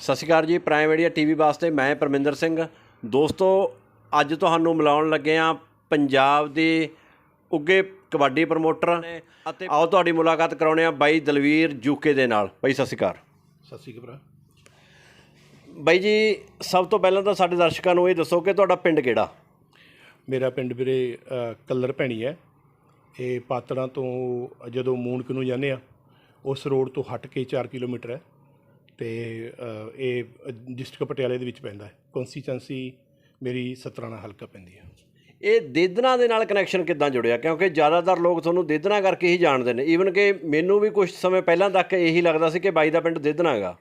ਸਤਿ ਸ਼੍ਰੀ ਅਕਾਲ ਜੀ prime media TV ਵਾਸਤੇ ਮੈਂ ਪਰਮਿੰਦਰ ਸਿੰਘ। ਦੋਸਤੋ ਅੱਜ ਤੁਹਾਨੂੰ ਮਿਲਾਉਣ ਲੱਗੇ ਆ ਪੰਜਾਬ ਦੇ ਉੱਗੇ ਕਬੱਡੀ ਪ੍ਰਮੋਟਰ ਨੇ ਅਤੇ ਆਓ ਤੁਹਾਡੀ ਮੁਲਾਕਾਤ ਕਰਾਉਣੇ ਆ ਬਾਈ ਦਲਵੀਰ ਜੂਕੇ ਦੇ ਨਾਲ। ਬਾਈ ਸਤਿ ਸ਼੍ਰੀ ਅਕਾਲ। ਸਤਿ ਸ਼੍ਰੀ ਅਕਾਲ ਬਾਈ ਜੀ ਸਭ ਤੋਂ ਪਹਿਲਾਂ ਤਾਂ ਸਾਡੇ ਦਰਸ਼ਕਾਂ ਨੂੰ ਇਹ ਦੱਸੋ ਕਿ ਤੁਹਾਡਾ ਪਿੰਡ ਕਿਹੜਾ? ਮੇਰਾ ਪਿੰਡ ਵੀਰੇ ਕੱਲਰ ਭੈਣੀ ਹੈ। ਇਹ ਪਾਤੜਾਂ ਤੋਂ ਜਦੋਂ ਮੂਨਕ ਨੂੰ ਜਾਂਦੇ ਆ ਉਸ ਰੋਡ ਤੋਂ ਹਟ ਕੇ 4 ਕਿਲੋਮੀਟਰ ਹੈ। ਤੇ ਇਹ ਡਿਸਟ੍ਰਿਕਟ ਪਟਿਆਲੇ ਦੇ ਵਿੱਚ ਪੈਂਦਾ ਹੈ। ਕਨਸਟੀਚੁਐਂਸੀ ਮੇਰੀ ਸਤਰਾਣਾ ਹਲਕਾ ਪੈਂਦੀ ਹੈ। ਇਹ ਦੇਦਨਾ ਦੇ ਨਾਲ ਕਨੈਕਸ਼ਨ ਕਿੱਦਾਂ ਜੁੜਿਆ? ਕਿਉਂਕਿ ਜ਼ਿਆਦਾਤਰ ਲੋਕ ਤੁਹਾਨੂੰ ਦੇਦਨਾ ਕਰਕੇ ਹੀ ਜਾਣਦੇ ਨੇ। ਈਵਨ ਕਿ ਮੈਨੂੰ ਵੀ ਕੁਝ ਸਮੇਂ ਪਹਿਲਾਂ ਤੱਕ ਇਹੀ ਲੱਗਦਾ ਸੀ ਕਿ ਬਾਈ ਦਾ ਪਿੰਡ ਦੇਦਨਾ ਹੈਗਾ।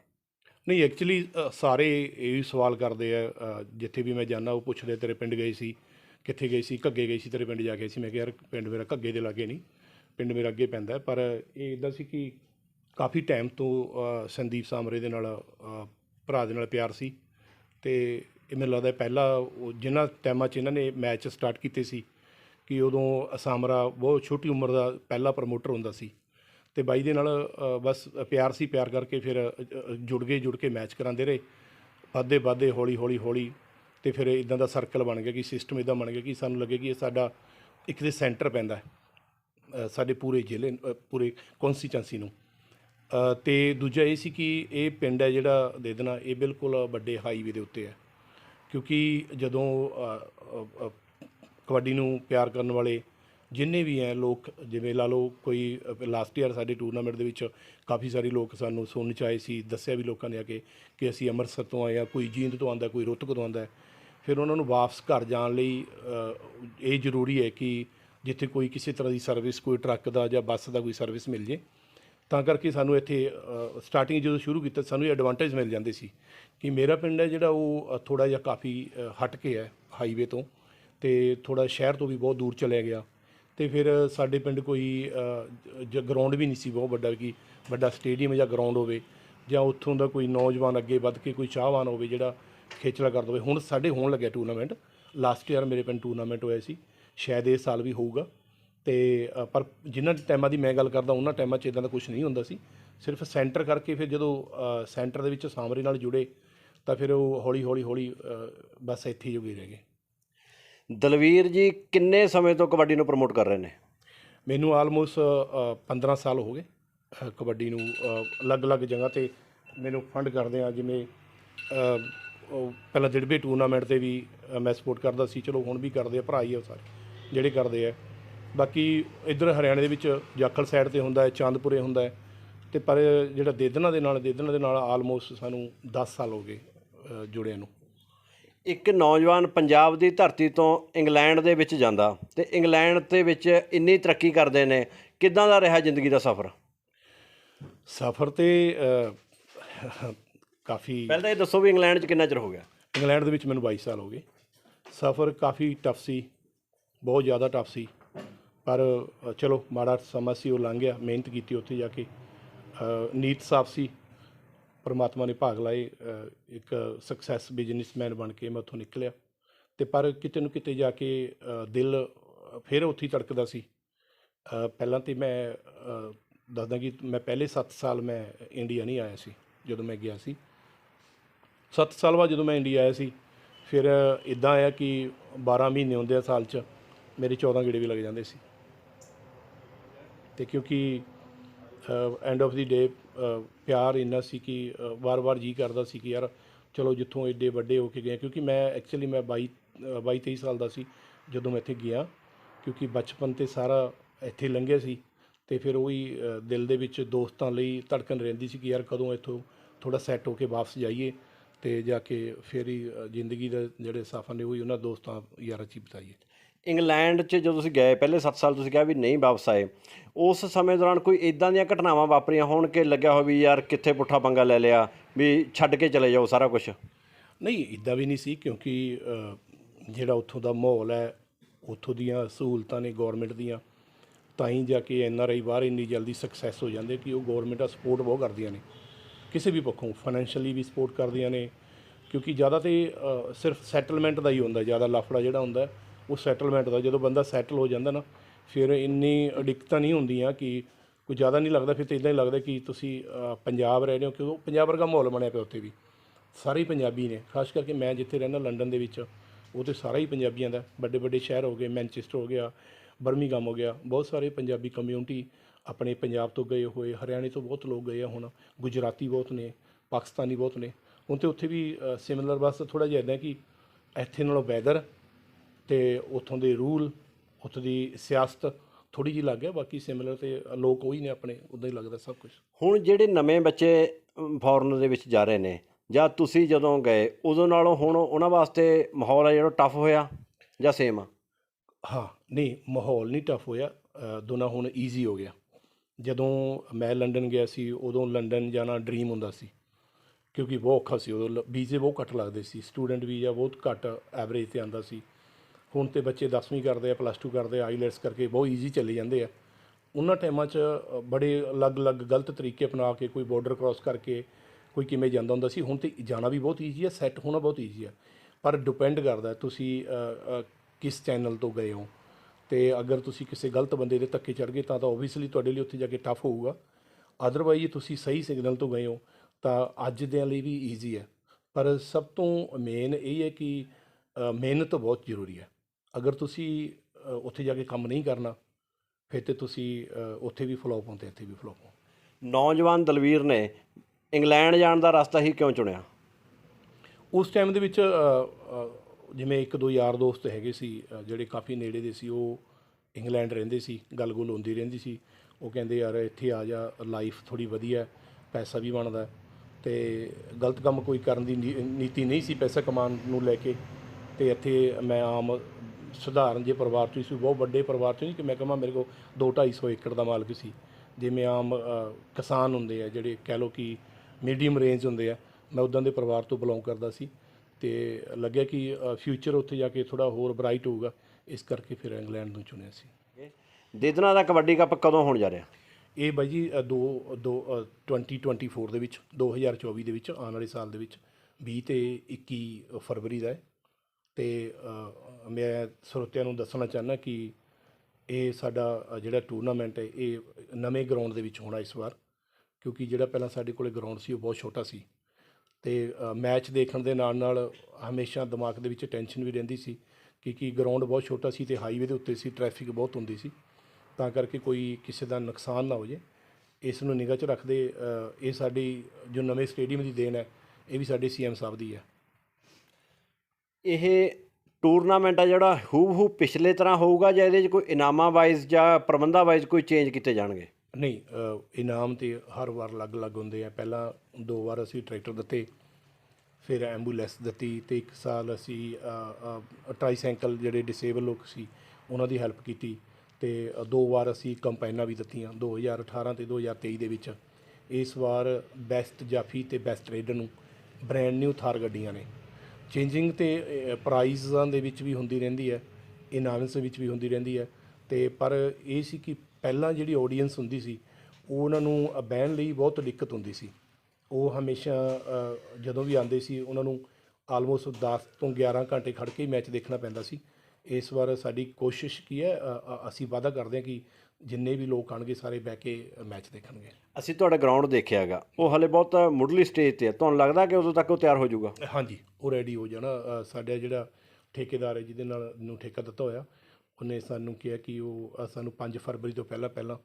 ਨਹੀਂ ਐਕਚੁਅਲੀ ਸਾਰੇ ਇਹ ਵੀ ਸਵਾਲ ਕਰਦੇ ਆ ਜਿੱਥੇ ਵੀ ਮੈਂ ਜਾਂਦਾ ਉਹ ਪੁੱਛਦੇ ਤੇਰੇ ਪਿੰਡ ਗਏ ਸੀ? ਕਿੱਥੇ ਗਏ ਸੀ? ਘੱਗੇ ਗਏ ਸੀ? ਤੇਰੇ ਪਿੰਡ ਜਾ ਕੇ ਸੀ? ਮੈਂ ਕਿਹਾ ਯਾਰ ਪਿੰਡ ਮੇਰਾ ਘੱਗੇ ਦੇ ਲਾਗੇ ਨਹੀਂ। ਪਿੰਡ ਮੇਰਾ ਅੱਗੇ ਪੈਂਦਾ। ਪਰ ਇਹ ਇਦਾਂ ਸੀ ਕਿ ਕਾਫੀ ਟਾਈਮ ਤੋਂ ਅ, ਸੰਦੀਪ ਸਾਮਰੇ ਦੇ ਨਾਲ ਅ, ਭਰਾ ਦੇ ਨਾਲ ਪਿਆਰ ਸੀ ਤੇ ਇਹ ਮੈਨੂੰ ਲੱਗਦਾ ਪਹਿਲਾ ਉਹ ਜਿਨ੍ਹਾਂ ਟਾਈਮਾਂ 'ਚ ਇਹਨਾਂ ਨੇ ਮੈਚ ਸਟਾਰਟ ਕੀਤੇ ਸੀ ਕਿ ਉਦੋਂ ਸਾਮਰਾ ਬਹੁਤ ਛੋਟੀ ਉਮਰ ਦਾ ਪਹਿਲਾ ਪ੍ਰਮੋਟਰ ਹੁੰਦਾ ਸੀ ਤੇ ਬਾਈ ਦੇ ਨਾਲ ਅ, ਬਸ ਪਿਆਰ ਸੀ ਪਿਆਰ ਕਰਕੇ ਫਿਰ ਅ, ਅ, ਜੁੜ ਗਏ ਜੁੜ ਕੇ ਮੈਚ ਕਰਾਉਂਦੇ ਰਹੇ। ਵੱਧਦੇ ਵੱਧਦੇ ਹੌਲੀ ਹੌਲੀ ਹੌਲੀ ਤੇ ਫਿਰ ਇਦਾਂ ਦਾ ਸਰਕਲ ਬਣ ਗਿਆ ਕਿ ਸਿਸਟਮ ਇਦਾਂ ਬਣ ਗਿਆ ਕਿ ਸਾਨੂੰ ਲੱਗੇ ਕਿ ਇਹ ਸਾਡਾ ਇੱਕ ਦੇ ਸੈਂਟਰ ਪੈਂਦਾ ਹੈ ਅ, ਸਾਡੇ ਪੂਰੇ ਜ਼ਿਲ੍ਹੇ ਨੂੰ, ਅ, ਪੂਰੇ ਕਨਸਟੀਚੁਐਂਸੀ ਨੂੰ। ਤੇ ਦੂਜਾ ਇਹ ਸੀ ਕਿ ਇਹ ਪਿੰਡ ਹੈ ਜਿਹੜਾ ਦੇ ਦੇਣਾ, ਇਹ ਬਿਲਕੁਲ ਵੱਡੇ ਹਾਈਵੇ ਦੇ ਉੱਤੇ ਹੈ। ਕਿਉਂਕਿ ਜਦੋਂ ਕਬੱਡੀ ਨੂੰ ਪਿਆਰ ਕਰਨ ਵਾਲੇ ਜਿੰਨੇ ਵੀ ਹੈ, ਲੋਕ ਜਿਵੇਂ ਲਾ ਲਓ ਕੋਈ ਲਾਸਟ ਈਅਰ ਸਾਡੇ ਟੂਰਨਾਮੈਂਟ ਦੇ ਵਿੱਚ ਕਾਫੀ ਸਾਰੇ ਲੋਕ ਸਾਨੂੰ ਸੁਣਨ ਚ ਆਏ ਸੀ, ਦੱਸਿਆ ਵੀ ਲੋਕਾਂ ਨੇ ਆ ਕੇ ਕਿ ਅਸੀਂ ਅੰਮ੍ਰਿਤਸਰ ਤੋਂ ਆਏ ਆ ਕੋਈ ਜੀਂਦ ਤੋਂ ਆਂਦਾ ਕੋਈ ਰੋਤਕ ਤੋਂ ਆਂਦਾ ਫਿਰ ਉਹਨਾਂ ਨੂੰ ਵਾਪਸ ਘਰ ਜਾਣ ਲਈ ਇਹ ਜ਼ਰੂਰੀ ਹੈ ਕਿ ਜਿੱਥੇ ਕੋਈ ਕਿਸੇ ਤਰ੍ਹਾਂ ਦੀ ਸਰਵਿਸ ਕੋਈ ਟਰੱਕ ਦਾ ਜਾਂ ਬੱਸ ਦਾ ਕੋਈ ਸਰਵਿਸ ਮਿਲ ਜੇ। ਤਾਂ ਕਰਕੇ ਸਾਨੂੰ ਇੱਥੇ ਸਟਾਰਟਿੰਗ ਜਦੋਂ ਸ਼ੁਰੂ ਕੀਤਾ, ਸਾਨੂੰ ਇਹ ਐਡਵਾਂਟੇਜ ਮਿਲ ਜਾਂਦੇ ਸੀ ਕਿ ਮੇਰਾ ਪਿੰਡ ਹੈ ਜਿਹੜਾ ਉਹ ਥੋੜਾ ਜਿਹਾ ਕਾਫੀ ਹਟ ਕੇ ਹੈ ਹਾਈਵੇ ਤੋਂ ਤੇ ਥੋੜਾ ਸ਼ਹਿਰ ਤੋਂ ਵੀ ਬਹੁਤ ਦੂਰ ਚਲਿਆ ਗਿਆ ਤੇ ਫਿਰ ਸਾਡੇ ਪਿੰਡ ਕੋਈ ਜ ਗਰਾਊਂਡ ਵੀ ਨਹੀਂ ਸੀ ਬਹੁਤ ਵੱਡਾ ਕਿ ਵੱਡਾ ਸਟੇਡੀਅਮ ਜਾਂ ਗਰਾਊਂਡ ਹੋਵੇ ਜਾਂ ਉੱਥੋਂ ਦਾ ਕੋਈ ਨੌਜਵਾਨ ਅੱਗੇ ਵੱਧ ਕੇ ਕੋਈ ਚਾਹਵਾਨ ਹੋਵੇ ਜਿਹੜਾ ਖੇਚਲਾ ਕਰਦਾ ਹੋਵੇ। ਹੁਣ ਸਾਡੇ ਹੋਣ ਲੱਗਿਆ ਟੂਰਨਾਮੈਂਟ ਲਾਸਟ ਈਅਰ ਮੇਰੇ ਪਿੰਡ ਟੂਰਨਾਮੈਂਟ ਹੋਇਆ ਸੀ। ਸ਼ਾਇਦ ਇਸ ਸਾਲ ਵੀ ਹੋਊਗਾ। ਤੇ ਅ, ਪਰ ਜਿਨ੍ਹਾਂ ਟਾਈਮਾਂ ਦੀ ਮੈਂ ਗੱਲ ਕਰਦਾ ਉਹਨਾਂ ਟਾਈਮਾਂ 'ਚ ਇਦਾਂ ਦਾ ਕੁਝ ਨਹੀਂ ਹੁੰਦਾ ਸੀ। ਸਿਰਫ ਸੈਂਟਰ ਕਰਕੇ ਫਿਰ ਜਦੋਂ ਸੈਂਟਰ ਦੇ ਵਿੱਚ ਸਾਮਰੀ ਨਾਲ ਜੁੜੇ ਤਾਂ ਫਿਰ ਉਹ ਹੌਲੀ ਹੌਲੀ ਹੌਲੀ ਅ, ਬਸ ਇੱਥੇ ਜੁਗੇ ਰਹਿ ਗਏ। ਦਲਵੀਰ ਜੀ ਕਿੰਨੇ ਸਮੇਂ ਤੋਂ ਕਬੱਡੀ ਨੂੰ ਪ੍ਰਮੋਟ ਕਰ ਰਹੇ ਨੇ? ਮੈਨੂੰ ਆਲਮੋਸਟ 15 ਸਾਲ ਹੋ ਗਏ ਅ, ਕਬੱਡੀ ਨੂੰ ਅ, ਅਲੱਗ-ਅਲੱਗ ਜਗ੍ਹਾ ਤੇ ਮੈਨੂੰ ਫੰਡ ਕਰਦੇ ਆ ਜਿਵੇਂ ਅ, ਉਹ ਪਹਿਲਾਂ ਦਿੜਬੇ ਟੂਰਨਾਮੈਂਟ ਤੇ ਵੀ ਅ, ਮੈਂ ਸਪੋਰਟ ਕਰਦਾ ਸੀ ਚਲੋ ਹੁਣ ਵੀ ਕਰਦੇ ਆ ਭਰਾ ਹੀ ਆ ਉਹ ਸਾਰੇ ਜਿਹੜੇ ਕਰਦੇ ਆ। ਬਾਕੀ ਇੱਧਰ ਹਰਿਆਣੇ ਦੇ ਵਿੱਚ ਜਾਖਲ ਸਾਈਡ ਤੇ ਹੁੰਦਾ ਹੈ ਚਾਂਦਪੁਰੇ ਹੁੰਦਾ ਹੈ ਤੇ ਪਰ ਜਿਹੜਾ ਦੇਦਨਾ ਦੇ ਨਾਲ ਦੇਦਨਾ ਦੇ ਨਾਲ ਆਲਮੋਸਟ ਸਾਨੂੰ 10 ਸਾਲ ਹੋ ਗਏ ਅ, ਜੁੜਿਆਂ ਨੂੰ। ਇੱਕ ਨੌਜਵਾਨ ਪੰਜਾਬ ਦੀ ਧਰਤੀ ਤੋਂ ਇੰਗਲੈਂਡ ਦੇ ਵਿੱਚ ਜਾਂਦਾ ਤੇ ਇੰਗਲੈਂਡ ਦੇ ਵਿੱਚ ਇੰਨੀ ਤਰੱਕੀ ਕਰਦੇ ਨੇ ਕਿੱਦਾਂ ਦਾ ਰਿਹਾ ਜ਼ਿੰਦਗੀ ਦਾ ਸਫ਼ਰ? ਸਫ਼ਰ ਤੇ ਅ, ਕਾਫੀ ਪਹਿਲਾਂ ਤਾਂ ਇਹ ਦੱਸੋ ਵੀ ਇੰਗਲੈਂਡ 'ਚ ਕਿੰਨਾ ਚਿਰ ਹੋ ਗਿਆ? ਇੰਗਲੈਂਡ ਦੇ ਵਿੱਚ ਮੈਨੂੰ 22 ਸਾਲ ਹੋ ਗਏ। ਸਫ਼ਰ ਕਾਫੀ ਟਫ ਸੀ ਬਹੁਤ ਜ਼ਿਆਦਾ ਟਫ ਸੀ। ਪਰ ਚਲੋ, ਮਾੜਾ ਸਮਾਂ ਸੀ, ਉਹ ਲੰਘ ਗਿਆ, ਮਿਹਨਤ ਕੀਤੀ ਉੱਥੇ ਜਾ ਕੇ। ਨੀਤ ਸਾਫ਼ ਸੀ। ਪਰਮਾਤਮਾ ਨੇ ਭਾਗ ਲਾਏ ਇੱਕ ਸਕਸੈਸ ਬਿਜ਼ਨਸਮੈਨ ਬਣ ਕੇ ਮੈਂ ਉੱਥੋਂ ਨਿਕਲਿਆ। ਤੇ ਪਰ ਕਿਤੇ ਨੂੰ ਕਿਤੇ ਜਾ ਕੇ ਦਿਲ ਫਿਰ ਉੱਥੇ ਹੀ ਧੜਕਦਾ ਸੀ। ਪਹਿਲਾਂ ਤੇ ਮੈਂ ਦੱਸਦਾ ਕਿ ਮੈਂ ਪਹਿਲੇ 7 ਸਾਲ ਮੈਂ ਇੰਡੀਆ ਨਹੀਂ ਆਇਆ ਸੀ, ਜਦੋਂ ਮੈਂ ਗਿਆ ਸੀ। 7 ਸਾਲ ਬਾਅਦ ਜਦੋਂ ਮੈਂ ਇੰਡੀਆ ਆਇਆ ਸੀ, ਫਿਰ ਇਦਾਂ ਆਇਆ ਕਿ 12 ਮਹੀਨੇ ਹੁੰਦੇ ਆ ਸਾਲ 'ਚ, ਮੇਰੇ 14 ਗੇੜੇ ਵੀ ਲੱਗ ਜਾਂਦੇ ਸੀ। ਤੇ ਕਿਉਂਕਿ ਐਂਡ ਆਫ ਦੀ ਡੇ ਪਿਆਰ ਇੰਨਾ ਸੀ ਕਿ ਵਾਰ-ਵਾਰ ਜੀ ਕਰਦਾ ਸੀ ਕਿ ਯਾਰ ਚਲੋ ਜਿੱਥੋਂ ਐਡੇ ਵੱਡੇ ਹੋ ਕੇ ਗਏ ਕਿਉਂਕਿ ਮੈਂ ਐਕਚੁਅਲੀ ਮੈਂ 22 ਅ, 22 23 ਸਾਲ ਦਾ ਸੀ ਜਦੋਂ ਮੈਂ ਇੱਥੇ ਗਿਆ। ਕਿਉਂਕਿ ਬਚਪਨ ਤੇ ਸਾਰਾ ਇੱਥੇ ਲੰਘਿਆ ਸੀ ਤੇ ਫਿਰ ਉਹੀ ਦਿਲ ਦੇ ਵਿੱਚ ਦੋਸਤਾਂ ਲਈ ਧੜਕਣ ਰਹਿੰਦੀ ਸੀ ਕਿ ਯਾਰ ਕਦੋਂ ਇੱਥੋਂ ਥੋੜਾ ਸੈੱਟ ਹੋ ਕੇ ਵਾਪਸ ਜਾਈਏ ਤੇ ਜਾ ਕੇ ਫਿਰ ਹੀ ਜ਼ਿੰਦਗੀ ਦੇ ਜਿਹੜੇ ਸਫ਼ਰ ਨੇ ਉਹੀ ਉਹਨਾਂ ਦੋਸਤਾਂ ਯਾਰਾਂ 'ਚ ਹੀ ਬਿਤਾਈਏ। ਇੰਗਲੈਂਡ 'ਚ ਜਦੋਂ ਤੁਸੀਂ ਗਏ, ਪਹਿਲੇ 7 ਸਾਲ ਤੁਸੀਂ ਕਿਹਾ ਵੀ ਨਹੀਂ ਵਾਪਸ ਆਏ। ਉਸ ਸਮੇਂ ਦੌਰਾਨ ਕੋਈ ਇਦਾਂ ਦੀਆਂ ਘਟਨਾਵਾਂ ਵਾਪਰੀਆਂ ਹੋਣ ਕਿ ਲੱਗਿਆ ਹੋਵੇ ਵੀ ਯਾਰ ਕਿੱਥੇ ਪੁੱਠਾ ਪੰਗਾ ਲੈ ਲਿਆ, ਵੀ ਛੱਡ ਕੇ ਚਲੇ ਜਾਓ ਸਾਰਾ ਕੁਝ ਨਹੀਂ ਇਦਾਂ ਵੀ ਨਹੀਂ ਸੀ ਕਿਉਂਕਿ ਜਿਹੜਾ ਉੱਥੋਂ ਦਾ ਮਾਹੌਲ ਹੈ, ਉੱਥੋਂ ਦੀਆਂ ਸਹੂਲਤਾਂ ਨੇ ਗਵਰਨਮੈਂਟ ਦੀਆਂ, ਤਾਂ ਹੀ ਜਾ ਕੇ ਐਨ ਆਰ ਆਈ ਬਾਹਰ ਇੰਨੀ ਜਲਦੀ ਸਕਸੈਸ ਹੋ ਜਾਂਦੇ ਕਿ ਉਹ ਗਵਰਨਮੈਂਟ ਸਪੋਰਟ ਬਹੁਤ ਕਰਦੀਆਂ ਨੇ। ਕਿਸੇ ਵੀ ਪੱਖੋਂ ਫਾਈਨੈਂਸ਼ੀਅਲੀ ਵੀ ਸਪੋਰਟ ਕਰਦੀਆਂ ਨੇ, ਕਿਉਂਕਿ ਜ਼ਿਆਦਾ ਤੇ ਸਿਰਫ ਸੈਟਲਮੈਂਟ ਦਾ ਹੀ ਹੁੰਦਾ, ਜ਼ਿਆਦਾ ਲਾਫੜਾ ਜਿਹੜਾ ਹੁੰਦਾ ਉਹ ਸੈਟਲਮੈਂਟ ਦਾ, ਜਦੋਂ ਬੰਦਾ ਸੈਟਲ ਹੋ ਜਾਂਦਾ ਨਾ, ਫਿਰ ਇੰਨੀ ਅਡਿਕਤਾਂ ਨਹੀਂ ਹੁੰਦੀਆਂ ਕਿ ਕੋਈ ਜ਼ਿਆਦਾ ਨਹੀਂ ਲੱਗਦਾ, ਫਿਰ ਤਾਂ ਇਦਾਂ ਹੀ ਲੱਗਦਾ ਕਿ ਤੁਸੀਂ ਪੰਜਾਬ ਰਹਿ ਰਹੇ ਹੋ, ਕਿਉਂਕਿ ਪੰਜਾਬ ਵਰਗਾ ਮਾਹੌਲ ਬਣਿਆ ਪਿਆ ਉੱਥੇ ਵੀ। ਸਾਰੇ ਹੀ ਪੰਜਾਬੀ ਨੇ, ਖਾਸ ਕਰਕੇ ਮੈਂ ਜਿੱਥੇ ਰਹਿੰਦਾ, ਲੰਡਨ ਦੇ ਵਿੱਚ, ਉਹ ਤੇ ਸਾਰਾ ਹੀ ਪੰਜਾਬੀਆਂ ਦਾ, ਵੱਡੇ ਵੱਡੇ ਸ਼ਹਿਰ ਹੋ ਗਏ, ਮੈਨਚੈਸਟਰ ਹੋ ਗਿਆ ਬਰਮਿੰਗਮ ਹੋ ਗਿਆ, ਬਹੁਤ ਸਾਰੇ ਪੰਜਾਬੀ ਕਮਿਊਨਿਟੀ ਆਪਣੇ ਪੰਜਾਬ ਤੋਂ ਗਏ ਹੋਏ, ਹਰਿਆਣੇ ਤੋਂ ਬਹੁਤ ਲੋਕ ਗਏ ਆ ਹੁਣ, ਗੁਜਰਾਤੀ ਬਹੁਤ ਨੇ, ਪਾਕਿਸਤਾਨੀ ਬਹੁਤ ਨੇ। ਹੁਣ ਤੇ ਉੱਥੇ ਵੀ ਸਿਮਿਲਰ ਬਸ ਥੋੜਾ ਜਿਹਾ ਇੱਦਾਂ ਕਿ ਇੱਥੇ ਨਾਲੋਂ ਵੈਦਰ ਤੇ ਉੱਥੋਂ ਦੇ ਰੂਲ ਉੱਥੋਂ ਦੀ ਸਿਆਸਤ ਥੋੜੀ ਜਿਹੀ ਲੱਗ ਗਿਆ ਬਾਕੀ ਸਿਮਿਲਰ ਤੇ ਲੋਕ ਉਹੀ ਨੇ ਆਪਣੇ ਉਦਾਂ ਹੀ ਲੱਗਦਾ ਸਭ ਕੁਝ ਹੁਣ ਜਿਹੜੇ ਨਵੇਂ ਬੱਚੇ ਫੋਰਨ ਦੇ ਵਿੱਚ ਜਾ ਰਹੇ ਨੇ ਜਾਂ ਤੁਸੀਂ ਜਦੋਂ ਗਏ ਉਦੋਂ ਨਾਲੋਂ ਹੁਣ ਉਹਨਾਂ ਵਾਸਤੇ ਮਾਹੌਲ ਹੈ ਜਿਹੜਾ ਟਫ ਹੋਇਆ ਜਾਂ ਸੇਮ ਆ? ਹਾਂ ਨਹੀਂ ਮਾਹੌਲ ਨਹੀਂ ਟਫ ਹੋਇਆ ਦੋਨਾਂ ਹੁਣ ਈਜ਼ੀ ਹੋ ਗਿਆ। ਜਦੋਂ ਮੈਂ ਲੰਡਨ ਗਿਆ ਸੀ ਉਦੋਂ ਲੰਡਨ ਜਾਣਾ ਡ੍ਰੀਮ ਹੁੰਦਾ ਸੀ ਕਿਉਂਕਿ ਬਹੁਤ ਔਖਾ ਸੀ ਉਦੋਂ ਵੀਜ਼ੇ ਬਹੁਤ ਘੱਟ ਲੱਗਦੇ ਸੀ ਸਟੂਡੈਂਟ ਵੀਜ਼ਾ ਬਹੁਤ ਘੱਟ ਐਵਰੇਜ ਤੇ ਆਂਦਾ ਸੀ। ਹੁਣ ਤੇ ਬੱਚੇ 10ਵੀਂ ਕਰਦੇ ਆ ਪਲੱਸ 2 ਕਰਦੇ ਆ ਆਈਲੈਟਸ ਕਰਕੇ ਬਹੁਤ ਈਜ਼ੀ ਚੱਲੇ ਜਾਂਦੇ ਆ। ਉਹਨਾਂ ਟਾਈਮਾਂ 'ਚ ਬੜੇ ਅਲੱਗ-ਅਲੱਗ ਗਲਤ ਤਰੀਕੇ ਅਪਣਾ ਕੇ ਕੋਈ ਬਾਰਡਰ ਕ੍ਰਾਸ ਕਰਕੇ ਕੋਈ ਕਿਵੇਂ ਜਾਂਦਾ ਹੁੰਦਾ ਸੀ। ਹੁਣ ਤੇ ਜਾਣਾ ਵੀ ਬਹੁਤ ਈਜ਼ੀ ਹੈ ਸੈੱਟ ਹੋਣਾ ਬਹੁਤ ਈਜ਼ੀ ਹੈ ਪਰ ਡਿਪੈਂਡ ਕਰਦਾ ਤੁਸੀਂ ਕਿਸ ਚੈਨਲ ਤੋਂ ਗਏ ਹੋ। ਤੇ ਅਗਰ ਤੁਸੀਂ ਕਿਸੇ ਗਲਤ ਬੰਦੇ ਦੇ ਧੱਕੇ ਚੜ ਗਏ ਤਾਂ ਤਾਂ ਓਬਵੀਅਸਲੀ ਤੁਹਾਡੇ ਲਈ ਉੱਥੇ ਜਾ ਕੇ ਟਫ ਹੋਊਗਾ। ਅਦਰਵਾਈਜ਼ ਤੁਸੀਂ ਸਹੀ ਸਿਗਨਲ ਤੋਂ ਗਏ ਹੋ, ਤਾਂ ਅੱਜ ਦੇ ਲਈ ਵੀ ਈਜ਼ੀ ਹੈ ਪਰ ਸਭ ਤੋਂ ਮੇਨ ਇਹ ਹੈ ਕਿ ਮਿਹਨਤ ਬਹੁਤ ਜ਼ਰੂਰੀ ਹੈ ਅਗਰ ਤੁਸੀਂ ਉੱਥੇ ਜਾ ਕੇ ਕੰਮ ਨਹੀਂ ਕਰਨਾ ਫਿਰ ਤੇ ਤੁਸੀਂ ਉੱਥੇ ਵੀ ਫਲੋਪ ਹੋ ਤੇ ਇੱਥੇ ਵੀ ਫਲੋਪ ਹੋ ਨੌਜਵਾਨ ਦਲਵੀਰ ਨੇ ਇੰਗਲੈਂਡ ਜਾਣ ਦਾ ਰਸਤਾ ਹੀ ਕਿਉਂ ਚੁਣਿਆ? ਉਸ ਟਾਈਮ ਦੇ ਵਿੱਚ ਜਿਵੇਂ ਇੱਕ ਦੋ ਯਾਰ ਦੋਸਤ ਹੈਗੇ ਸੀ ਜਿਹੜੇ ਕਾਫੀ ਨੇੜੇ ਦੇ ਸੀ ਉਹ ਇੰਗਲੈਂਡ ਰਹਿੰਦੇ ਸੀ ਗੱਲ-ਗੁਲ ਹੁੰਦੀ ਰਹਿੰਦੀ ਸੀ। ਉਹ ਕਹਿੰਦੇ ਯਾਰ ਇੱਥੇ ਆ ਜਾ ਲਾਈਫ ਥੋੜੀ ਵਧੀਆ ਪੈਸਾ ਵੀ ਬਣਦਾ ਤੇ ਗਲਤ ਕੰਮ ਕੋਈ ਕਰਨ ਦੀ ਨੀਤੀ ਨਹੀਂ ਸੀ ਪੈਸਾ ਕਮਾਉਣ ਨੂੰ ਲੈ ਕੇ। ਤੇ ਇੱਥੇ ਮੈਂ ਆਮ ਸਧਾਰਨ ਜੇ ਪਰਿਵਾਰ ਤੋਂ ਸੀ ਬਹੁਤ ਵੱਡੇ ਪਰਿਵਾਰ ਤੋਂ ਨਹੀਂ ਕਿ ਮੈਂ ਕਹਾਂ ਮੇਰੇ ਕੋਲ 2 250 ਏਕੜ ਦਾ ਮਾਲਕ ਸੀ। ਜਿਵੇਂ ਆਮ ਕਿਸਾਨ ਹੁੰਦੇ ਆ ਜਿਹੜੇ ਕਹਿ ਲਓ ਕਿ ਮੀਡੀਅਮ ਰੇਂਜ ਹੁੰਦੇ ਆ ਮੈਂ ਉਦਾਂ ਦੇ ਪਰਿਵਾਰ ਤੋਂ ਬਿਲੋਂਗ ਕਰਦਾ ਸੀ ਤੇ ਲੱਗਿਆ ਕਿ ਫਿਊਚਰ ਉੱਥੇ ਜਾ ਕੇ ਥੋੜਾ ਹੋਰ ਬ੍ਰਾਈਟ ਹੋਊਗਾ ਇਸ ਕਰਕੇ ਫਿਰ ਇੰਗਲੈਂਡ ਨੂੰ ਚੁਣਿਆ ਸੀ। ਦੇਦਨਾ ਦਾ ਕਬੱਡੀ ਕੱਪ ਕਦੋਂ ਹੋਣ ਜਾ ਰਿਹਾ? ਇਹ ਬਾਈ ਜੀ ਅ, ਦੋ ਦੋ ਅ, 2024 ਦੇ ਵਿੱਚ 2024 ਦੇ ਵਿੱਚ ਆਉਣ ਵਾਲੇ ਸਾਲ ਦੇ ਵਿੱਚ 20 ਤੇ 21 ਫਰਵਰੀ ਦਾ ਹੈ। ਤੇ ਮੈਂ ਸਰੋਤਿਆਂ ਨੂੰ ਦੱਸਣਾ ਚਾਹੁੰਦਾ ਕਿ ਇਹ ਸਾਡਾ ਜਿਹੜਾ ਟੂਰਨਾਮੈਂਟ ਹੈ, ਇਹ ਨਵੇਂ ਗਰਾਊਂਡ ਦੇ ਵਿੱਚ ਹੋਣਾ ਇਸ ਵਾਰ, ਕਿਉਂਕਿ ਜਿਹੜਾ ਪਹਿਲਾਂ ਸਾਡੇ ਕੋਲੇ ਗਰਾਊਂਡ ਸੀ, ਉਹ ਬਹੁਤ ਛੋਟਾ ਸੀ। ਤੇ ਮੈਚ ਦੇਖਣ ਦੇ ਨਾਲ ਨਾਲ ਹਮੇਸ਼ਾ ਦਿਮਾਗ ਦੇ ਵਿੱਚ ਟੈਨਸ਼ਨ ਵੀ ਰਹਿੰਦੀ ਸੀ ਕਿ ਕਿ ਗਰਾਊਂਡ ਬਹੁਤ ਛੋਟਾ ਸੀ ਤੇ ਹਾਈਵੇ ਦੇ ਉੱਤੇ ਸੀ ਟ੍ਰੈਫਿਕ ਬਹੁਤ ਹੁੰਦੀ ਸੀ। ਤਾਂ ਕਰਕੇ ਕੋਈ ਕਿਸੇ ਦਾ ਨੁਕਸਾਨ ਨਾ ਹੋ ਜੇ। ਇਸ ਨੂੰ ਨਿਗਾਹ 'ਚ ਰੱਖਦੇ ਇਹ ਸਾਡੀ, ਜੋ ਨਵੇਂ ਸਟੇਡੀਅਮ ਦੀ ਦੇਣ ਹੈ, ਇਹ ਵੀ ਸਾਡੇ ਸੀਐਮ ਸਾਹਿਬ ਦੀ ਹੈ। ਇਹ ਟੂਰਨਾਮੈਂਟ ਆ ਜਿਹੜਾ ਹੂਬ ਹੂ ਪਿਛਲੇ ਤਰ੍ਹਾਂ ਹੋਊਗਾ ਜਾਂ ਇਹਦੇ 'ਚ ਕੋਈ ਇਨਾਮਾਂ ਵਾਈਜ਼ ਜਾਂ ਪ੍ਰਬੰਧਾਂ ਵਾਈਜ਼ ਕੋਈ ਚੇਂਜ ਕੀਤੇ ਜਾਣਗੇ? ਨਹੀਂ ਇਨਾਮ ਤੇ ਹਰ ਵਾਰ ਅਲੱਗ-ਅਲੱਗ ਹੁੰਦੇ ਆ। ਪਹਿਲਾਂ ਦੋ ਵਾਰ ਅਸੀਂ ਟਰੈਕਟਰ ਦਿੱਤੇ ਫਿਰ ਐਂਬੂਲੈਂਸ ਦਿੱਤੀ ਤੇ ਇੱਕ ਸਾਲ ਅਸੀਂ ਅ, ਟ੍ਰਾਈਸਾਈਕਲ ਜਿਹੜੇ ਡਿਸੇਬਲ ਲੋਕ ਸੀ ਉਹਨਾਂ ਦੀ ਹੈਲਪ ਕੀਤੀ ਤੇ ਦੋ ਵਾਰ ਅਸੀਂ ਕੰਪਾਈਨਾਂ ਵੀ ਦਿੱਤੀਆਂ 2018 ਤੇ 2023 ਦੇ ਵਿੱਚ। ਇਸ ਵਾਰ ਬੈਸਟ ਜਾਫੀ ਤੇ ਬੈਸਟ ਰੇਡਰ ਨੂੰ ਬ੍ਰੈਂਡ ਨਿਊ ਥਾਰ ਗੱਡੀਆਂ ਨੇ। ਚੇਂਜਿੰਗ ਤੇ ਪ੍ਰਾਈਜ਼ਾਂ ਦੇ ਵਿੱਚ ਵੀ ਹੁੰਦੀ ਰਹਿੰਦੀ ਹੈ ਇਨਾਮਸ ਵਿੱਚ ਵੀ ਹੁੰਦੀ ਰਹਿੰਦੀ ਹੈ, ਤੇ ਪਰ ਇਹ ਸੀ ਕਿ ਪਹਿਲਾਂ ਜਿਹੜੀ ਆਡੀਅנס ਹੁੰਦੀ ਸੀ, ਉਹ ਉਹਨਾਂ ਨੂੰ ਬਹਿਣ ਲਈ ਬਹੁਤ ਦਿੱਕਤ ਹੁੰਦੀ ਸੀ। ਉਹ ਹਮੇਸ਼ਾ ਜਦੋਂ ਵੀ ਆਉਂਦੇ ਸੀ, ਉਹਨਾਂ ਨੂੰ ਆਲਮੋਸਟ 10 ਤੋਂ 11 ਘੰਟੇ ਖੜ ਕੇ ਹੀ ਮੈਚ ਦੇਖਣਾ ਪੈਂਦਾ ਸੀ। ਇਸ ਵਾਰ ਸਾਡੀ ਕੋਸ਼ਿਸ਼ ਕੀ ਹੈ ਅਸੀਂ ਵਾਅਦਾ ਕਰਦੇ ਹਾਂ ਕਿ ਜਿੰਨੇ ਵੀ ਲੋਕ ਆਣਗੇ ਸਾਰੇ ਬਹਿ ਕੇ ਮੈਚ ਦੇਖਣਗੇ। ਅਸੀਂ ਤੁਹਾਡਾ ਗਰਾਊਂਡ ਦੇਖਿਆ ਹੈਗਾ ਉਹ ਹਲੇ ਬਹੁਤ ਮੁੱਢਲੀ ਸਟੇਜ ਤੇ ਹੈ। ਤੁਹਾਨੂੰ ਲੱਗਦਾ ਕਿ ਉਦੋਂ ਤੱਕ ਉਹ ਤਿਆਰ ਹੋ ਜਾਊਗਾ? ਹਾਂਜੀ ਉਹ ਰੈਡੀ ਹੋ ਜਾਣਾ। ਸਾਡਾ ਜਿਹੜਾ ਠੇਕੇਦਾਰ ਹੈ ਜਿਹਦੇ ਨਾਲ ਨੂੰ ਠੇਕਾ ਦਿੱਤਾ ਹੋਇਆ ਉਹਨੇ ਸਾਨੂੰ ਕਿਹਾ ਕਿ ਉਹ ਸਾਨੂੰ 5 ਫਰਵਰੀ ਤੋਂ ਪਹਿਲਾਂ ਪਹਿਲਾਂ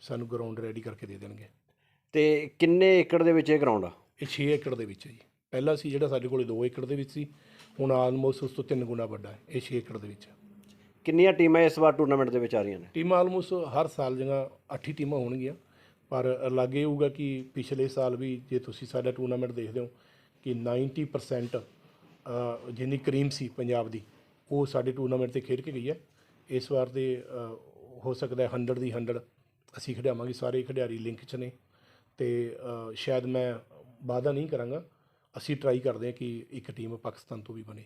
ਸਾਨੂੰ ਗਰਾਊਂਡ ਰੈਡੀ ਕਰਕੇ ਦੇ ਦੇਣਗੇ। ਤੇ ਕਿੰਨੇ ਏਕੜ ਦੇ ਵਿੱਚ ਇਹ ਗਰਾਊਂਡ ਆ? ਇਹ 6 ਏਕੜ ਦੇ ਵਿੱਚ ਹੈ ਜੀ। ਪਹਿਲਾਂ ਸੀ ਜਿਹੜਾ ਸਾਡੇ ਕੋਲੇ 2 ਏਕੜ ਦੇ ਵਿੱਚ ਸੀ ਹੁਣ ਆਲਮੋਸਟ ਉਸ ਤੋਂ 3 ਗੁਣਾ ਵੱਡਾ ਹੈ। ਇਹ 6 ਏਕੜ ਦੇ ਵਿੱਚ। ਹੈ ਕਿੰਨੀਆਂ ਟੀਮਾਂ ਇਸ ਵਾਰ ਟੂਰਨਾਮੈਂਟ ਦੇ ਵਿੱਚ ਆ ਰਹੀਆਂ ਨੇ? ਟੀਮਾਂ ਆਲਮੋਸਟ ਹਰ ਸਾਲ ਜਗ੍ਹਾ 8 ਟੀਮਾਂ ਹੋਣਗੀਆਂ। ਪਰ ਅਲੱਗ ਇਹ ਹੋਊਗਾ ਕਿ ਪਿਛਲੇ ਸਾਲ ਵੀ ਜੇ ਤੁਸੀਂ ਸਾਡਾ ਟੂਰਨਾਮੈਂਟ ਦੇਖਦੇ ਹੋ ਕਿ 90% ਜਿੰਨੀ ਕਰੀਮ ਸੀ ਪੰਜਾਬ ਦੀ, ਉਹ ਸਾਡੇ ਟੂਰਨਾਮੈਂਟ ਤੇ ਖੇਡ ਕੇ ਗਈ ਹੈ। ਇਸ ਵਾਰ ਦੇ ਹੋ ਸਕਦਾ ਹੈ 100 ਦੀ 100 ਅਸੀਂ ਖਿਡਾਵਾਂਗੇ, ਸਾਰੇ ਖਿਡਾਰੀ ਲਿੰਕ 'ਚ ਨੇ। ਤੇ ਸ਼ਾਇਦ ਮੈਂ ਵਾਅਦਾ ਨਹੀਂ ਕਰਾਂਗਾ, ਅਸੀਂ ਟਰਾਈ ਕਰਦੇ ਹਾਂ ਕਿ ਇੱਕ ਟੀਮ ਪਾਕਿਸਤਾਨ ਤੋਂ ਵੀ ਬਣੇ।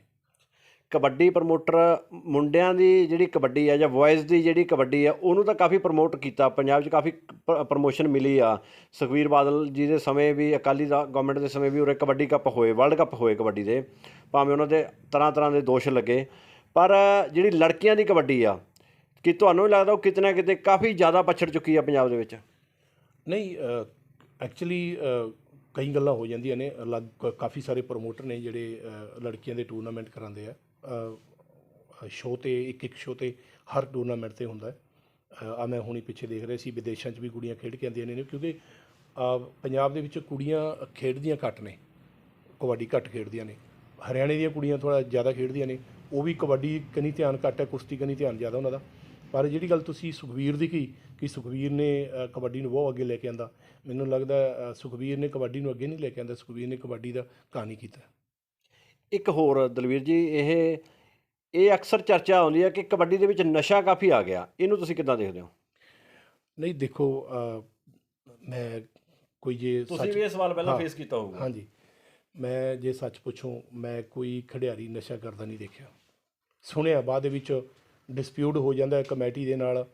ਕਬੱਡੀ ਪ੍ਰਮੋਟਰ ਮੁੰਡਿਆਂ ਦੀ ਜਿਹੜੀ ਕਬੱਡੀ ਆ ਜਾਂ ਬॉयਜ਼ ਦੀ ਜਿਹੜੀ ਕਬੱਡੀ ਆ, ਉਹਨੂੰ ਤਾਂ ਕਾਫੀ ਪ੍ਰਮੋਟ ਕੀਤਾ, ਪੰਜਾਬ 'ਚ ਕਾਫੀ ਪ੍ਰਮੋਸ਼ਨ ਮਿਲੀ ਆ। ਸੁਖਵੀਰ ਬਾਦਲ ਜੀ ਦੇ ਸਮੇਂ ਵੀ, ਅਕਾਲੀ ਦਾ ਗਵਰਨਮੈਂਟ ਦੇ ਸਮੇਂ ਵੀ ਉਰੇ ਕਬੱਡੀ ਕੱਪ ਹੋਏ ਵਰਲਡ ਕੱਪ ਹੋਏ ਕਬੱਡੀ ਦੇ, ਭਾਵੇਂ ਉਹਨਾਂ ਦੇ ਤਰ੍ਹਾਂ ਤਰ੍ਹਾਂ ਦੇ ਦੋਸ਼ ਲੱਗੇ। ਪਰ ਜਿਹੜੀ ਲੜਕੀਆਂ ਦੀ ਕਬੱਡੀ ਆ, ਕਿ ਤੁਹਾਨੂੰ ਵੀ ਲੱਗਦਾ ਉਹ ਕਿਤੇ ਨਾ ਕਿਤੇ ਕਾਫੀ ਜ਼ਿਆਦਾ ਪਛੜ ਚੁੱਕੀ ਆ ਪੰਜਾਬ ਦੇ ਵਿੱਚ? ਨਹੀਂ ਐਕਚੁਅਲੀ ਕਈ ਗੱਲਾਂ ਹੋ ਜਾਂਦੀਆਂ ਨੇ, ਅਲੱਗ, ਕਾਫੀ ਸਾਰੇ ਪ੍ਰੋਮੋਟਰ ਨੇ ਜਿਹੜੇ ਲੜਕੀਆਂ ਦੇ ਟੂਰਨਾਮੈਂਟ ਕਰਾਉਂਦੇ ਆ। ਸ਼ੋਅ ਤੇ ਇੱਕ ਇੱਕ ਸ਼ੋਅ ਤੇ ਹਰ ਟੂਰਨਾਮੈਂਟ ਤੇ ਹੁੰਦਾ ਆ ਮੈਂ ਹੁਣੀ ਪਿੱਛੇ ਦੇਖ ਰਿਹਾ ਸੀ ਵਿਦੇਸ਼ਾਂ 'ਚ ਵੀ ਕੁੜੀਆਂ ਖੇਡ ਕੇ ਆਉਂਦੀਆਂ ਨੇ ਕਿਉਂਕਿ ਪੰਜਾਬ ਦੇ ਵਿੱਚ ਕੁੜੀਆਂ ਖੇਡਦੀਆਂ ਘੱਟ ਨੇ ਕਬੱਡੀ ਘੱਟ ਖੇਡਦੀਆਂ ਨੇ। ਹਰਿਆਣੇ ਦੀਆਂ ਕੁੜੀਆਂ ਥੋੜਾ ਜ਼ਿਆਦਾ ਖੇਡਦੀਆਂ ਨੇ ਉਹ ਵੀ ਕਬੱਡੀ ਕਨੀ ਧਿਆਨ ਘੱਟ ਹੈ ਕੁਸ਼ਤੀ ਕਨੀ ਧਿਆਨ ਜ਼ਿਆਦਾ ਉਹਨਾਂ ਦਾ। ਪਰ ਜਿਹੜੀ ਗੱਲ ਤੁਸੀਂ ਸੁਖਵੀਰ ਦੀ ਕੀ ਕਿ ਸੁਖਵੀਰ ਨੇ ਕਬੱਡੀ ਨੂੰ ਬਹੁਤ ਅੱਗੇ ਲੈ ਕੇ ਆਂਦਾ ਮੈਨੂੰ ਲੱਗਦਾ ਅ, ਸੁਖਵੀਰ ਨੇ ਕਬੱਡੀ ਨੂੰ ਅੱਗੇ ਨਹੀਂ ਲੈ ਕੇ ਆਂਦਾ ਸੁਖਵੀਰ ਨੇ ਕਬੱਡੀ ਦਾ ਕਹਾਣੀ ਕੀਤਾ। ਇੱਕ ਹੋਰ ਦਲਵੀਰ ਜੀ ਇਹ ਇਹ ਅਕਸਰ ਚਰਚਾ ਆਉਂਦੀ ਹੈ ਕਿ ਕਬੱਡੀ ਦੇ ਵਿੱਚ ਨਸ਼ਾ ਕਾਫੀ ਆ ਗਿਆ। ਇਹਨੂੰ ਤੁਸੀਂ ਕਿੱਦਾਂ ਦੇਖਦੇ ਹੋ? ਨਹੀਂ ਦੇਖੋ ਮੈਂ ਕੋਈ ਜੇ ਤੁਸੀਂ ਵੀ ਇਹ ਸਵਾਲ ਪਹਿਲਾਂ। ਫੇਸ ਕੀਤਾ ਹੋਊਗਾ। ਹਾਂਜੀ। ਮੈਂ ਜੇ ਸੱਚ ਪੁੱਛੂੰ ਮੈਂ ਕੋਈ ਖਿਡਾਰੀ ਨਸ਼ਾ ਕਰਦਾ ਨਹੀਂ ਦੇਖਿਆ। ਸੁਣਿਆ ਬਾਅਦ ਦੇ ਵਿੱਚ ਡਿਸਪਿਊਟ ਹੋ ਜਾਂਦਾ ਹੈ ਕਮੇਟੀ ਦੇ ਨਾਲ।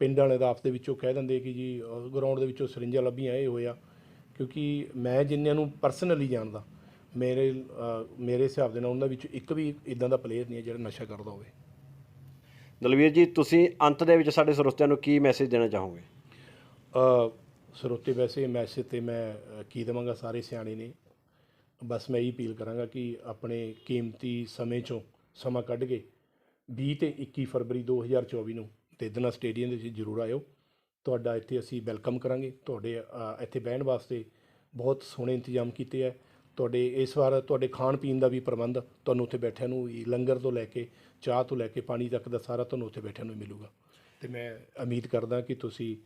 ਪਿੰਡ ਵਾਲੇ ਦਾ ਆਪਸ ਦੇ ਵਿੱਚੋਂ ਕਹਿ ਦਿੰਦੇ ਕਿ ਜੀ ਗਰਾਊਂਡ ਦੇ ਵਿੱਚੋਂ ਸਰਿੰਜਾਂ ਲੱਭੀਆਂ ਇਹ ਹੋਇਆ। ਕਿਉਂਕਿ ਮੈਂ ਜਿੰਨਿਆਂ ਨੂੰ ਪਰਸਨਲੀ ਜਾਣਦਾ ਮੇਰੇ ਅ, ਮੇਰੇ ਹਿਸਾਬ ਦੇ ਨਾਲ ਉਹਨਾਂ ਵਿੱਚੋਂ ਇੱਕ ਵੀ ਇਦਾਂ ਦਾ ਪਲੇਅਰ ਨਹੀਂ ਹੈ ਜਿਹੜਾ ਨਸ਼ਾ ਕਰਦਾ ਹੋਵੇ। ਦਲਵੀਰ ਜੀ ਤੁਸੀਂ ਅੰਤ ਦੇ ਵਿੱਚ ਸਾਡੇ ਸਰੋਤਿਆਂ ਨੂੰ ਕੀ ਮੈਸੇਜ ਦੇਣਾ ਚਾਹੋਗੇ? ਅ, ਸਰੋਤੇ ਵੈਸੇ ਮੈਸੇਜ ਤੇ ਮੈਂ ਅ, ਕੀ ਦੇਵਾਂਗਾ? ਸਾਰੇ ਸਿਆਣੇ ਨੇ। ਬਸ ਮੈਂ ਇਹ ਅਪੀਲ ਕਰਾਂਗਾ ਕਿ ਆਪਣੇ ਕੀਮਤੀ ਸਮੇਂ ਚੋਂ ਸਮਾਂ ਕੱਢ ਕੇ 20 ਤੇ 21 ਫਰਵਰੀ 2024 ਨੂੰ ਦੇਦਨਾ ਸਟੇਡੀਅਮ ਦੇ ਵਿੱਚ ਜ਼ਰੂਰ ਆਇਓ। ਤੁਹਾਡਾ ਇੱਥੇ ਅਸੀਂ ਵੈਲਕਮ ਕਰਾਂਗੇ। ਤੁਹਾਡੇ ਅ, ਇੱਥੇ ਬਹਿਣ ਵਾਸਤੇ ਬਹੁਤ ਸੋਹਣੇ ਇੰਤਜ਼ਾਮ ਕੀਤੇ ਹੈ ਤੁਹਾਡੇ, ਇਸ ਵਾਰ ਤੁਹਾਡੇ ਖਾਣ ਪੀਣ ਦਾ ਵੀ ਪ੍ਰਬੰਧ ਤੁਹਾਨੂੰ ਉੱਥੇ ਬੈਠਿਆਂ ਨੂੰ ਹੀ ਲੰਗਰ ਤੋਂ ਲੈ ਕੇ, ਚਾਹ ਤੋਂ ਲੈ ਕੇ, ਪਾਣੀ ਤੱਕ ਦਾ ਸਾਰਾ ਤੁਹਾਨੂੰ ਉੱਥੇ ਬੈਠਿਆਂ ਨੂੰ ਮਿਲੂਗਾ। ਤੇ ਮੈਂ ਉਮੀਦ ਕਰਦਾ ਕਿ ਤੁਸੀਂ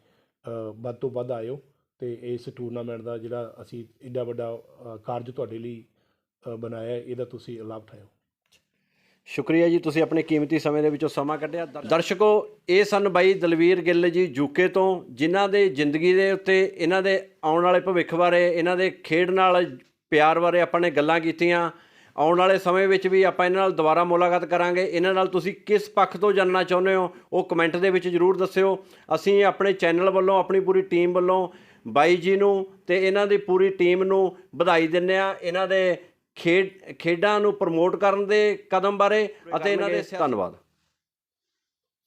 ਵੱਧ ਤੋਂ ਵੱਧ ਆਇਓ ਤੇ ਇਸ ਟੂਰਨਾਮੈਂਟ ਦਾ ਜਿਹੜਾ ਅਸੀਂ ਏਡਾ ਵੱਡਾ ਕਾਰਜ ਤੁਹਾਡੇ ਲਈ ਬਣਾਇਆ ਇਹਦਾ ਤੁਸੀਂ ਲਾਭ ਉਠਾਇਓ। ਸ਼ੁਕਰੀਆ ਜੀ, ਤੁਸੀਂ ਆਪਣੇ ਕੀਮਤੀ ਸਮੇਂ ਦੇ ਵਿੱਚੋਂ ਸਮਾਂ ਕੱਢਿਆ। ਦਰਸ਼ਕੋ, ਇਹ ਸਨ ਬਾਈ ਦਲਵੀਰ ਗਿੱਲ ਜੀ ਯੂਕੇ ਤੋਂ, ਜਿਨ੍ਹਾਂ ਦੇ ਜ਼ਿੰਦਗੀ ਦੇ ਉੱਤੇ, ਇਹਨਾਂ ਦੇ ਆਉਣ ਵਾਲੇ ਭਵਿੱਖ ਬਾਰੇ, ਇਹਨਾਂ ਦੇ ਖੇਡ ਨਾਲ ਪਿਆਰ ਬਾਰੇ ਆਪਾਂ ਨੇ ਗੱਲਾਂ ਕੀਤੀਆਂ। ਆਉਣ ਵਾਲੇ ਸਮੇਂ ਵਿੱਚ ਵੀ ਆਪਾਂ ਇਹਨਾਂ ਨਾਲ ਦੁਬਾਰਾ ਮੁਲਾਕਾਤ ਕਰਾਂਗੇ। ਇਹਨਾਂ ਨਾਲ ਤੁਸੀਂ ਕਿਸ ਪੱਖ ਤੋਂ ਜਾਣਨਾ ਚਾਹੁੰਦੇ ਹੋ ਉਹ ਕਮੈਂਟ ਦੇ ਵਿੱਚ ਜਰੂਰ ਦੱਸਿਓ। ਅਸੀਂ ਆਪਣੇ ਚੈਨਲ ਵੱਲੋਂ ਆਪਣੀ ਪੂਰੀ ਟੀਮ ਵੱਲੋਂ ਬਾਈ ਜੀ ਨੂੰ ਤੇ ਇਹਨਾਂ ਦੀ ਪੂਰੀ ਟੀਮ ਨੂੰ ਵਧਾਈ ਦਿੰਦੇ ਆ ਇਹਨਾਂ ਦੇ ਖੇਡ ਖੇਡਾਂ ਨੂੰ ਪ੍ਰਮੋਟ ਕਰਨ ਦੇ ਕਦਮ ਬਾਰੇ ਅਤੇ ਇਹਨਾਂ ਦੇ ਧੰਨਵਾਦ।